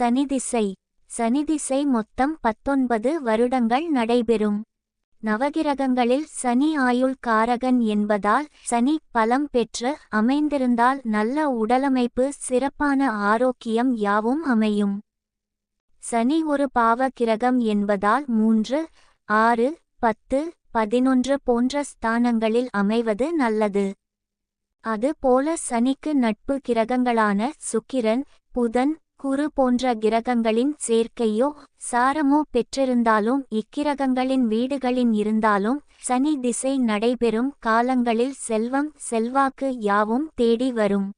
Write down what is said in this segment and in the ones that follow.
சனிதிசை சனிதிசை மொத்தம் பத்தொன்பது வருடங்கள் நடைபெறும். நவகிரகங்களில் சனி ஆயுள் காரகன் என்பதால் சனி பலம் பெற்று அமைந்திருந்தால் நல்ல உடலமைப்பு சிறப்பான ஆரோக்கியம் யாவும் அமையும். சனி ஒரு பாவ கிரகம் என்பதால் மூன்று ஆறு பத்து பதினொன்று போன்ற ஸ்தானங்களில் அமைவது நல்லது. அது போல சனிக்கு நட்பு கிரகங்களான சுக்கிரன் புதன் குரு போன்ற கிரகங்களின் சேர்க்கையோ சாரமோ பெற்றிருந்தாலும் இக்கிரகங்களின் வீடுகளின் இருந்தாலும் சனி திசை நடைபெறும் காலங்களில் செல்வம் செல்வாக்கு யாவும் தேடி வரும்.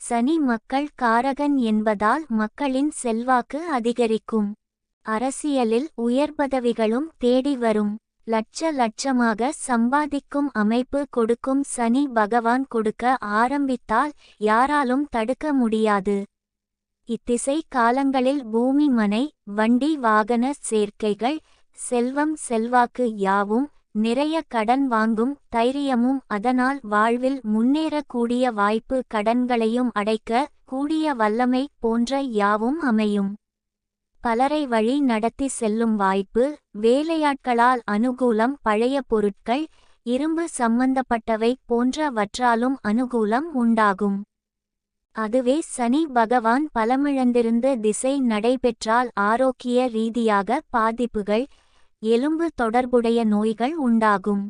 சனி மக்கள் காரகன் என்பதால் மக்களின் செல்வாக்கு அதிகரிக்கும். அரசியலில் உயர் பதவிகளும் தேடி வரும். லட்ச லட்சமாக சம்பாதிக்கும் அமைப்பு கொடுக்கும் சனி பகவான் கொடுக்க ஆரம்பித்தால் யாராலும் தடுக்க முடியாது. இத்திசை காலங்களில் பூமி மனை வண்டி வாகன சேர்க்கைகள் செல்வம் செல்வாக்கு யாவும் நிறைய கடன் வாங்கும் தைரியமும் அதனால் வாழ்வில் முன்னேறக்கூடிய வாய்ப்பு கடன்களையும் அடைக்க கூடிய வல்லமை போன்ற யாவும் அமையும். பலரை வழி நடத்தி செல்லும் வாய்ப்பு வேலையாட்களால் அனுகூலம் பழைய பொருட்கள் இரும்பு சம்பந்தப்பட்டவை போன்றவற்றாலும் அனுகூலம் உண்டாகும். அதுவே சனி பகவான் பலமிழந்திருந்த திசை நடைபெற்றால் ஆரோக்கிய ரீதியாக பாதிப்புகள் எலும்பு தொடர்புடைய நோய்கள் உண்டாகும்.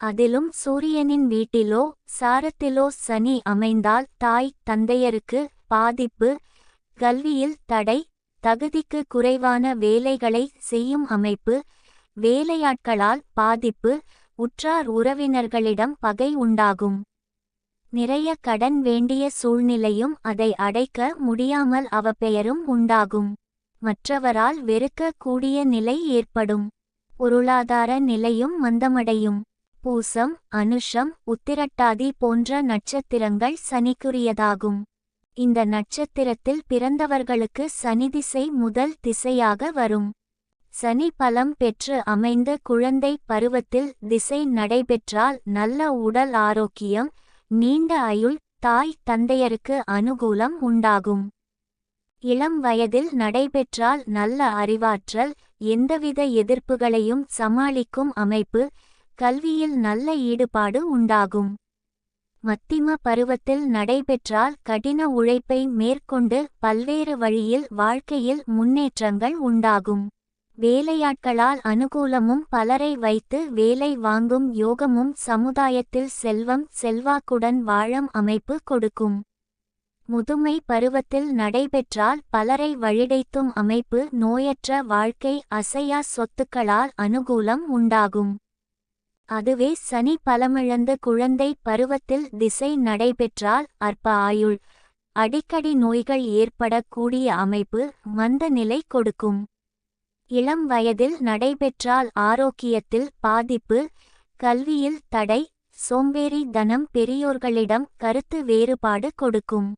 அதிலும் சூரியனின் வீட்டிலோ சாரத்திலோ சனி அமைந்தால் தாய் தந்தையருக்கு பாதிப்பு கல்வியில் தடை தகுதிக்கு குறைவான வேலைகளை செய்யும் அமைப்பு வேலையாட்களால் பாதிப்பு உற்றார் உறவினர்களிடம் பகை உண்டாகும். நிறைய கடன் வேண்டிய சூழ்நிலையும் அதை அடைக்க முடியாமல் அவப்பெயரும் உண்டாகும். மற்றவரால் வெறுக்க கூடிய நிலை ஏற்படும். பொருளாதார நிலையும் மந்தமடையும். பூசம் அனுஷம் உத்திரட்டாதி போன்ற நட்சத்திரங்கள் சனிக்குரியதாகும். இந்த நட்சத்திரத்தில் பிறந்தவர்களுக்கு சனி திசை முதல் திசையாக வரும். சனி பலம் பெற்று அமைந்த குழந்தை பருவத்தில் திசை நடைபெற்றால் நல்ல உடல் ஆரோக்கியம் நீண்ட அயுள் தாய் தந்தையருக்கு அனுகூலம் உண்டாகும். இளம் வயதில் நடைபெற்றால் நல்ல அறிவாற்றல் எந்தவித எதிர்ப்புகளையும் சமாளிக்கும் அமைப்பு கல்வியில் நல்ல ஈடுபாடு உண்டாகும். மத்திம பருவத்தில் நடைபெற்றால் கடின உழைப்பை மேற்கொண்டு பல்வேறு வழியில் வாழ்க்கையில் முன்னேற்றங்கள் உண்டாகும். வேலையாட்களால் அனுகூலமும் பலரை வைத்து வேலை வாங்கும் யோகமும் சமுதாயத்தில் செல்வம் செல்வாக்குடன் வாழம் அமைப்பு கொடுக்கும். முதுமை பருவத்தில் நடைபெற்றால் பலரை வழிடைத்தும் அமைப்பு நோயற்ற வாழ்க்கை அசையா சொத்துக்களால் அனுகூலம் உண்டாகும். அதுவே சனி பலமிழந்த குழந்தை பருவத்தில் திசை நடைபெற்றால் அற்ப ஆயுள். அடிக்கடி நோய்கள் ஏற்படக்கூடிய அமைப்பு மந்த நிலை கொடுக்கும். இளம் வயதில் நடைபெற்றால் ஆரோக்கியத்தில் பாதிப்பு கல்வியில் தடை சோம்பேறி தனம் பெரியோர்களிடம் கருத்து வேறுபாடு கொடுக்கும்.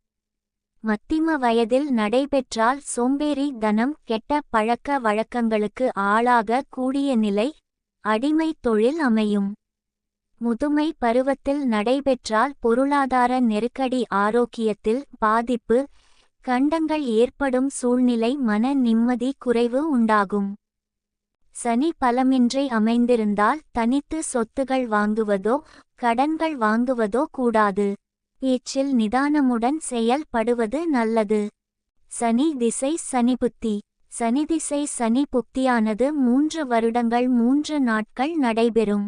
மத்திம வயதில் நடைபெற்றால் சோம்பேறி தனம் கெட்ட பழக்க வழக்கங்களுக்கு ஆளாக கூடிய நிலை அடிமை தொழில் அமையும். முதுமை பருவத்தில் நடைபெற்றால் பொருளாதார நெருக்கடி ஆரோக்கியத்தில் பாதிப்பு கண்டங்கள் ஏற்படும் சூழ்நிலை மன நிம்மதி குறைவு உண்டாகும். சனி பலமின்றி அமைந்திருந்தால் தனித்து சொத்துகள் வாங்குவதோ கடன்கள் வாங்குவதோ கூடாது. பேச்சில் நிதானமுடன் செயல்படுவது நல்லது. சனி திசை சனி புத்தி. சனி திசை சனி புக்தியானது மூன்று வருடங்கள் மூன்று நாட்கள் நடைபெறும்.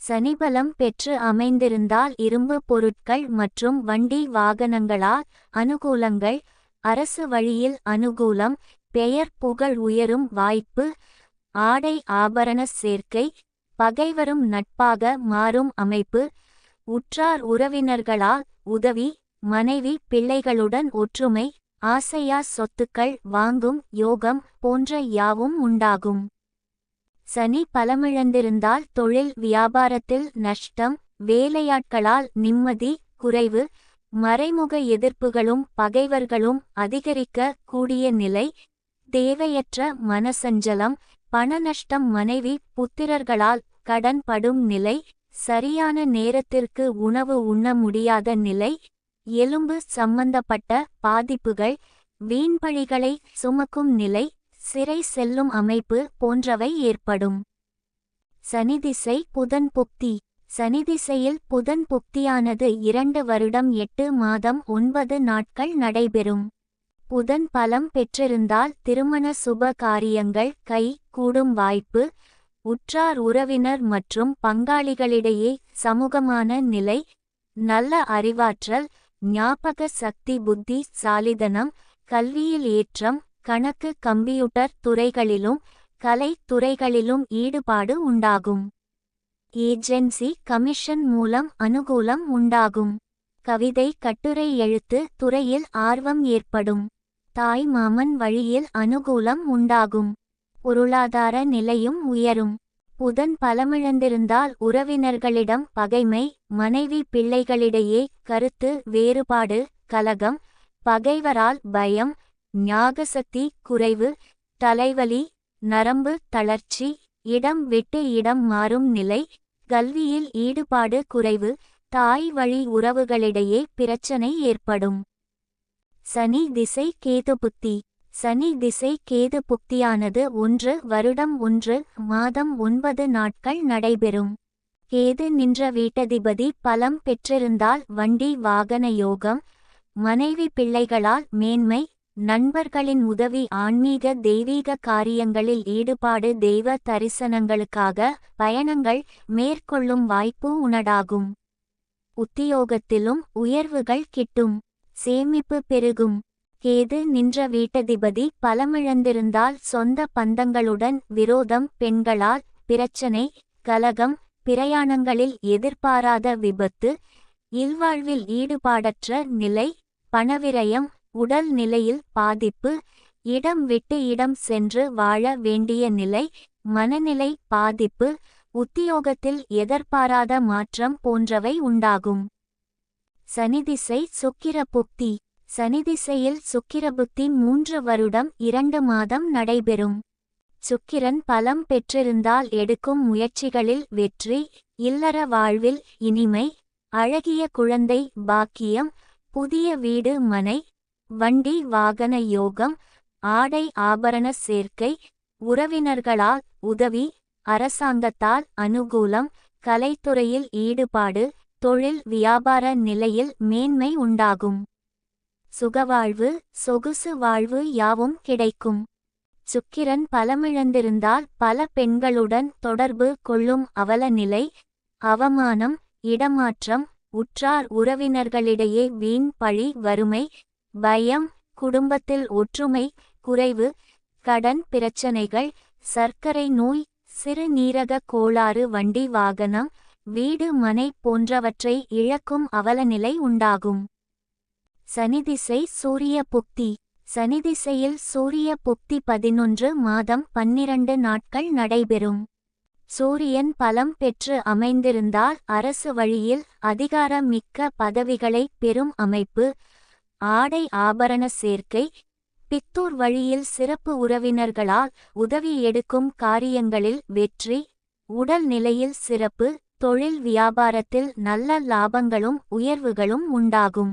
சனிபலம் பெற்று அமைந்திருந்தால் இரும்பு பொருட்கள் மற்றும் வண்டி வாகனங்களால் அனுகூலங்கள் அரசு வழியில் அனுகூலம் பெயர் புகழ் உயரும் வாய்ப்பு ஆடை ஆபரண சேர்க்கை பகைவரும் நட்பாக மாறும் அமைப்பு உற்றார் உறவினர்களால் உதவி மனைவி பிள்ளைகளுடன் ஒற்றுமை ஆசையா சொத்துக்கள் வாங்கும் யோகம் போன்ற யாவும் உண்டாகும். சனி பலமிழந்திருந்தால் தொழில் வியாபாரத்தில் நஷ்டம் வேலையாட்களால் நிம்மதி குறைவு மறைமுக எதிர்ப்புகளும் பகைவர்களும் அதிகரிக்க கூடிய நிலை தேவையற்ற மனசஞ்சலம் பண நஷ்டம் மனைவி புத்திரர்களால் கடன் படும் நிலை சரியான நேரத்திற்கு உணவு உண்ண முடியாத நிலை எலும்பு சம்பந்தப்பட்ட பாதிப்புகள் வீண்பழிகளை சுமக்கும் நிலை சிறை செல்லும் அமைப்பு போன்றவை ஏற்படும். சனிதிசை புதன் புக்தி. சனிதிசையில் புதன் புக்தியானது இரண்டு வருடம் எட்டு மாதம் ஒன்பது நாட்கள் நடைபெறும். புதன் பலம் பெற்றிருந்தால் திருமண சுப காரியங்கள் கை கூடும் வாய்ப்பு உற்றார் உறவினர் மற்றும் பங்காளிகளிடையே சமூகமான நிலை நல்ல அறிவாற்றல் ஞாபக சக்தி புத்தி சாலிதனம் கல்வியில் ஏற்றம் கணக்கு கம்ப்யூட்டர் துறைகளிலும் கலை துறைகளிலும் ஈடுபாடு உண்டாகும். ஏஜென்சி கமிஷன் மூலம் அனுகூலம் உண்டாகும். கவிதை கட்டுரை எழுத்து துறையில் ஆர்வம் ஏற்படும். தாய் மாமன் வழியில் அனுகூலம் உண்டாகும். பொருளாதார நிலையும் உயரும். புதன் பலமிழந்திருந்தால் உறவினர்களிடம் பகைமை மனைவி பிள்ளைகளிடையே கருத்து வேறுபாடு கலகம் பகைவரால் பயம் ஞாகசக்தி குறைவு தலைவலி நரம்பு தளர்ச்சி இடம் விட்டு இடம் மாறும் நிலை கல்வியில் ஈடுபாடு குறைவு தாய் வழி உறவுகளிடையே பிரச்சனை ஏற்படும். சனி திசை கேது புத்தி. சனி திசை கேது புக்தியானது ஒன்று வருடம் ஒன்று மாதம் ஒன்பது நாட்கள் நடைபெறும். கேது நின்ற வீட்டதிபதி பலம் பெற்றிருந்தால் வண்டி வாகன யோகம் மனைவி பிள்ளைகளால் மேன்மை நண்பர்களின் உதவி ஆன்மீக தெய்வீக காரியங்களில் ஈடுபாடு தெய்வ தரிசனங்களுக்காக பயணங்கள் மேற்கொள்ளும் வாய்ப்பு உணடாகும். உத்தியோகத்திலும் உயர்வுகள் கிட்டும். சேமிப்பு பெருகும். கேது நின்ற வீட்டதிபதி பலமிழந்திருந்தால் சொந்த பந்தங்களுடன் விரோதம் பெண்களால் பிரச்சனை கலகம் பிரயாணங்களில் எதிர்பாராத விபத்து இல்வாழ்வில் ஈடுபாடற்ற நிலை பணவிரயம் உடல் நிலையில் பாதிப்பு இடம் விட்டு இடம் சென்று வாழ வேண்டிய நிலை மனநிலை பாதிப்பு உத்தியோகத்தில் எதிர்பாராத மாற்றம் போன்றவை உண்டாகும். சனிதிசை சுக்கிர புக்தி. சனிதிசையில் சுக்கிரபுத்தி மூன்று வருடம் இரண்டு மாதம் நடைபெறும். சுக்கிரன் பலம் பெற்றிருந்தால் எடுக்கும் முயற்சிகளில் வெற்றி இல்லற வாழ்வில் இனிமை அழகிய குழந்தை பாக்கியம் புதிய வீடு மனை வண்டி வாகன யோகம் ஆடை ஆபரண சேர்க்கை உறவினர்களால் உதவி அரசாங்கத்தால் அனுகூலம் கலைத்துறையில் ஈடுபாடு தொழில் வியாபார நிலையில் மேன்மை உண்டாகும். சுகவாழ்வு சொகுசு வாழ்வு யாவும் கிடைக்கும். சுக்கிரன் பலமிழந்திருந்தால் பல பெண்களுடன் தொடர்பு கொள்ளும் அவலநிலை அவமானம் இடமாற்றம் உற்றார் உறவினர்களிடையே வீண் பழி வறுமை பயம் குடும்பத்தில் ஒற்றுமை குறைவு கடன் பிரச்சனைகள் சர்க்கரை நோய் சிறுநீரக கோளாறு வண்டி வாகனம் வீடு மனை போன்றவற்றை இழக்கும் அவலநிலை உண்டாகும். சனிதிசை சூரிய புக்தி. சனிதிசையில் சூரிய புக்தி பதினொன்று மாதம் பன்னிரண்டு நாட்கள் நடைபெறும். சூரியன் பலம் பெற்று அமைந்திருந்தால் அரசு வழியில் அதிகாரமிக்க பதவிகளை பெறும் அமைப்பு ஆடை ஆபரண சேர்க்கை பித்தூர் வழியில் சிறப்பு உறவினர்களால் உதவி எடுக்கும் காரியங்களில் வெற்றி உடல் நிலையில் சிறப்பு தொழில் வியாபாரத்தில் நல்ல லாபங்களும் உயர்வுகளும் உண்டாகும்.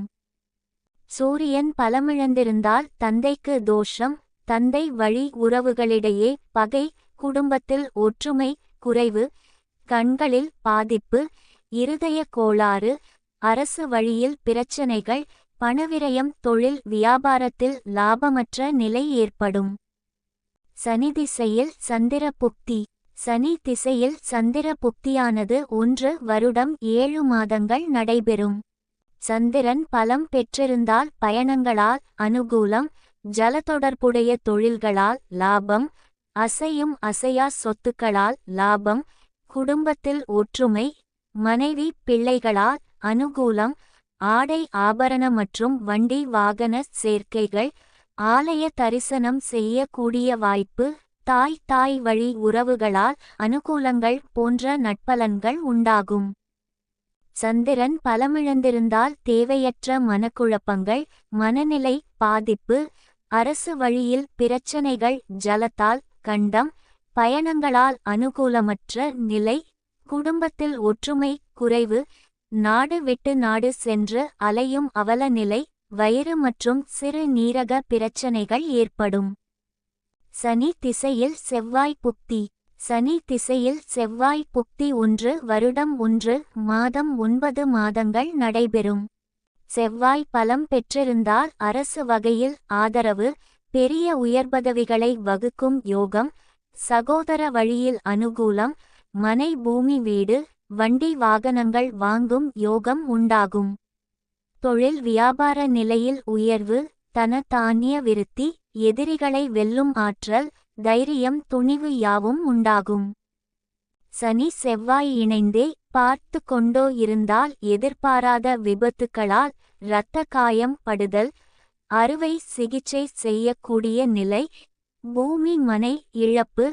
சூரியன் பலமிழந்திருந்தால் தந்தைக்கு தோஷம் தந்தை வழி உறவுகளிடையே பகை குடும்பத்தில் ஒற்றுமை குறைவு கண்களில் பாதிப்பு இருதய கோளாறு அரசு வழியில் பிரச்சனைகள் பணவிரயம் தொழில் வியாபாரத்தில் லாபமற்ற நிலை ஏற்படும். சனி திசையில் சந்திர புக்தி. சனி திசையில் சந்திர புக்தியானது ஒன்று வருடம் ஏழு மாதங்கள் நடைபெறும். சந்திரன் பலம் பெற்றிருந்தால் பயணங்களால் அனுகூலம் ஜல தொடர்புடைய தொழில்களால் லாபம் அசையும் அசையா சொத்துக்களால் லாபம் குடும்பத்தில் ஒற்றுமை மனைவி பிள்ளைகளால் அனுகூலம் ஆடை ஆபரண மற்றும் வண்டி வாகன சேர்க்கைகள் ஆலய தரிசனம் செய்யக்கூடிய வாய்ப்பு தாய் தாய் வழி உறவுகளால் அனுகூலங்கள் போன்ற நட்பலன்கள் உண்டாகும். சந்திரன் பலமிழந்திருந்தால் தேவையற்ற மனக்குழப்பங்கள் மனநிலை பாதிப்பு அரசு வழியில் பிரச்சனைகள் ஜலத்தால் கண்டம் பயணங்களால் அனுகூலமற்ற நிலை குடும்பத்தில் ஒற்றுமை குறைவு நாடு விட்டு நாடு சென்று அலையும் அவலநிலை வயிறு மற்றும் சிறு நீரக பிரச்சனைகள் ஏற்படும். சனி திசையில் செவ்வாய் புக்தி. சனி திசையில் செவ்வாய் புக்தி ஒன்று வருடம் ஒன்று மாதம் ஒன்பது மாதங்கள் நடைபெறும். செவ்வாய் பலம் பெற்றிருந்தால் அரசு வகையில் ஆதரவு பெரிய உயர்பதவிகளை வகுக்கும் யோகம் சகோதர வழியில் அனுகூலம் மனை பூமி வீடு வண்டி வாகனங்கள் வாங்கும் யோகம் உண்டாகும். தொழில் வியாபார நிலையில் உயர்வு தன தானிய விருத்தி எதிரிகளை வெல்லும் ஆற்றல் தைரியம் துணிவு யாவும் உண்டாகும். சனி செவ்வாய் இணைந்தே பார்த்து கொண்டோ இருந்தால் எதிர்பாராத விபத்துக்களால் இரத்த காயம் படுதல் அறுவை சிகிச்சை செய்யக்கூடிய நிலை பூமி மனை இழப்பு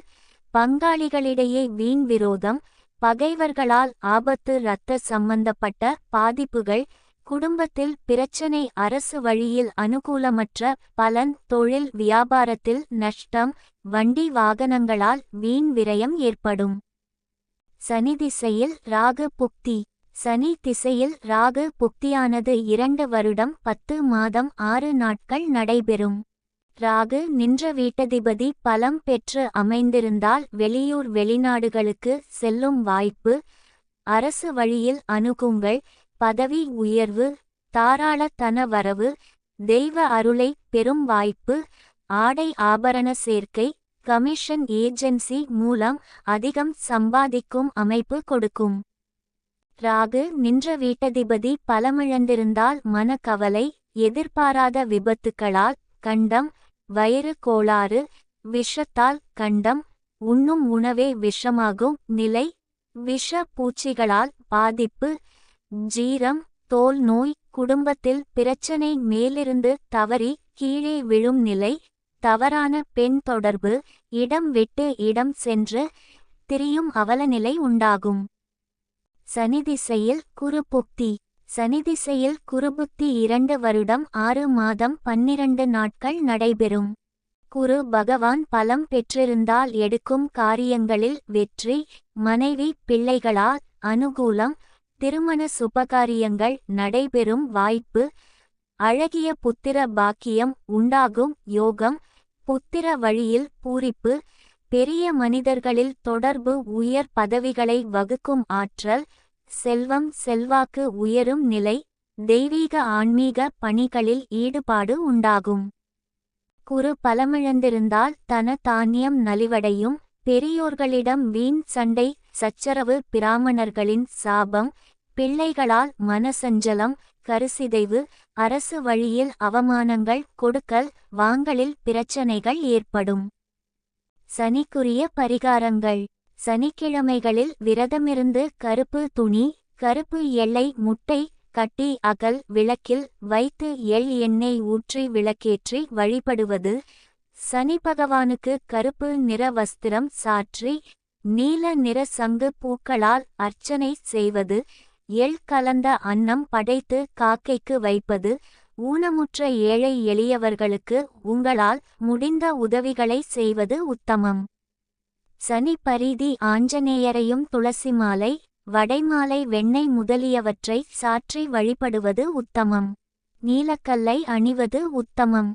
பங்காளிகளிடையே வீண் விரோதம் பகைவர்களால் ஆபத்து இரத்த சம்பந்தப்பட்ட பாதிப்புகள் குடும்பத்தில் பிரச்சனை அரசு வழியில் அனுகூலமற்ற பலன் தொழில் வியாபாரத்தில் நஷ்டம் வண்டி வாகனங்களால் வீண் விரயம் ஏற்படும். சனி திசையில் ராகு புக்தி. சனி திசையில் ராகு புக்தியானது இரண்டு வருடம் பத்து மாதம் ஆறு நாட்கள் நடைபெறும். ராகு நின்ற வீட்டதிபதி பலம் பெற்று அமைந்திருந்தால் வெளியூர் வெளிநாடுகளுக்கு செல்லும் வாய்ப்பு அரசு வழியில் அணுகுங்கள் பதவி உயர்வு தாராள தன வரவு தெய்வ அருளை பெறும் வாய்ப்பு ஆடை ஆபரண சேர்க்கை கமிஷன் ஏஜென்சி மூலம் அதிகம் சம்பாதிக்கும் அமைப்பு கொடுக்கும். ராகு நின்ற வீட்டதிபதி பலமிழந்திருந்தால் மனக்கவலை எதிர்பாராத விபத்துக்களால் கண்டம் வயிறு கோளாறு விஷத்தால் கண்டம் உண்ணும் உணவே விஷமாகும் நிலை விஷ பூச்சிகளால் பாதிப்பு ஜீரம் தோல் நோய் குடும்பத்தில் பிரச்சனை மேலிருந்து தவறி கீழே விழும் நிலை தவறான பெண் தொடர்பு இடம் விட்டு இடம் சென்று திரியும் அவலநிலை உண்டாகும். சனிதிசையில் குருபுக்தி சனிதிசையில் குருபுத்தி இரண்டு வருடம் ஆறு மாதம் பன்னிரண்டு நாட்கள் நடைபெறும். குரு பகவான் பலம் பெற்றிருந்தால் எடுக்கும் காரியங்களில் வெற்றி மனைவி பிள்ளைகளால் அனுகூலம் திருமண சுபகாரியங்கள் நடைபெறும் வாய்ப்பு அழகிய புத்திர பாக்கியம் உண்டாகும் யோகம் புத்திர வழியில் பூரிப்பு பெரிய மனிதர்களில் தொடர்பு உயர் பதவிகளை வகுக்கும் ஆற்றல் செல்வம் செல்வாக்கு உயரும் நிலை தெய்வீக ஆன்மீக பணிகளில் ஈடுபாடு உண்டாகும். குரு பலமிழந்திருந்தால் தன தானியம் நலிவடையும் பெரியோர்களிடம் வீண் சண்டை சச்சரவு பிராமணர்களின் சாபம் பிள்ளைகளால் மனசஞ்சலம் கருசிதைவு அரசு வழியில் அவமானங்கள் கொடுக்கல் வாங்கலில் பிரச்சனைகள் ஏற்படும். சனிக்குரிய பரிகாரங்கள். சனிக்கிழமைகளில் விரதமிருந்து கருப்பு துணி கருப்பு எல்லை முட்டை கட்டி அகல் விளக்கில் வைத்து எள் எண்ணெய் ஊற்றி விளக்கேற்றி வழிபடுவது சனி பகவானுக்கு கருப்பு நிற வஸ்திரம் சாற்றி நீல நிற சங்கு பூக்களால் அர்ச்சனை செய்வது எள் கலந்த அன்னம் படைத்து காக்கைக்கு வைப்பது ஊனமுற்ற ஏழை எளியவர்களுக்கு உங்களால் முடிந்த உதவிகளை செய்வது உத்தமம். சனி பரிதி ஆஞ்சநேயரையும் துளசி மாலை வடைமாலை வெண்ணெய் முதலியவற்றை சாற்றி வழிபடுவது உத்தமம். நீலக்கல்லை அணிவது உத்தமம்.